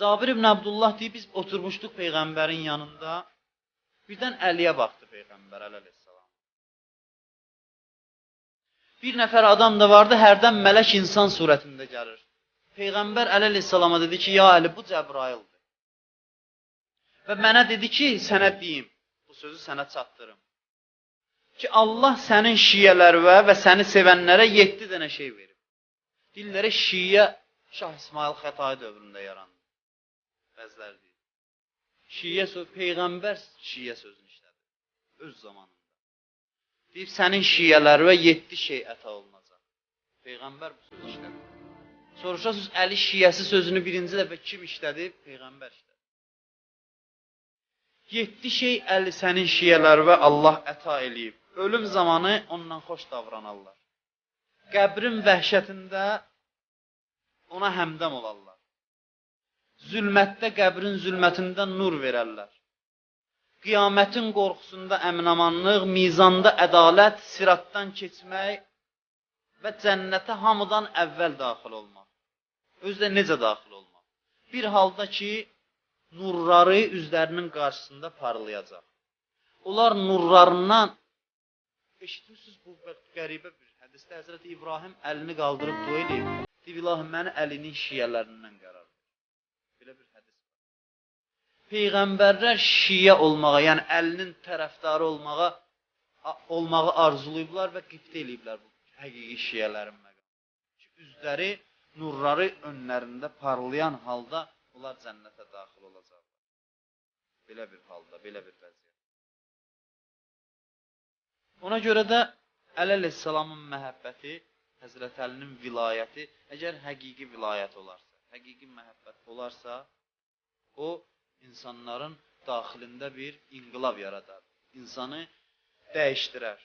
Cabir ibn Abdullah deyib biz oturmuşduq peyğəmbərin yanında. Birdən Əliyə baxdı peyğəmbər əleyhissalam. Bir nəfər adam da vardı, hərdən mələk insan surətində gəlir. Peyğəmbər əleyhissalama dedi ki, ya Əli bu Cəbraildir. Və mənə dedi ki, sənə deyim, bu sözü sənə çatdırım. Ki Allah sənin şiyələrə və səni sevənlərə 7 dənə şey verib. Dilləri şiyə Şah İsmail Xətai dövründə yarandı. Deyir. Şiyə söz peyğəmbər şiyə sözünü işlədi öz zamanında. Deyib sənin şiyələrə 7 şey əta olunacaq. Peyğəmbər bu sözü işlədi. Soruşasınız Əli şiyəsi sözünü birinci dəfə kim işlədi? Peyğəmbər işlədi. 7 şey Əli sənin şiyələrə Allah əta eləyib. Ölüm zamanı onunla xoş davranarlar. Qəbrin vəhşətində ona həmdəm olarlar. Zülmətdə qəbrin zülmətində nur verərlər. Qiyamətin qorxusunda əminamanlıq, mizanda ədalət, siratdan keçmək və cənnətə hamıdan əvvəl daxil olmaq. Özdə necə daxil olmaq? Bir halda ki, nurları üzlərinin qarşısında parlayacaq. Onlar nurlarından eşitmişsiniz bu qəribə bir hədisdə Həzrət İbrahim əlini qaldırıb dua edib. Deyib ilahi məni əlinin şiyələrindən. Belə bir hədis var. Peyğəmbərlər şiyə olmağa, yəni əlinin tərəfdarı olmağa olmağı arzulayıblar və qiftə eləyiblər bu həqiqi şiyələrin məqamı. Ki üzləri nurları önlərində parlayan halda onlar cənnətə daxil olacaqlar. Belə bir halda, belə bir vəziyyət. Ona görə də Əli əleyhissalamın məhəbbəti, Həzrət Əlinin vilayəti əgər həqiqi vilayət olarsa, həqiqi məhəbbət olarsa, o insanların daxilində bir inqilab yaradar. İnsanı dəyişdirər.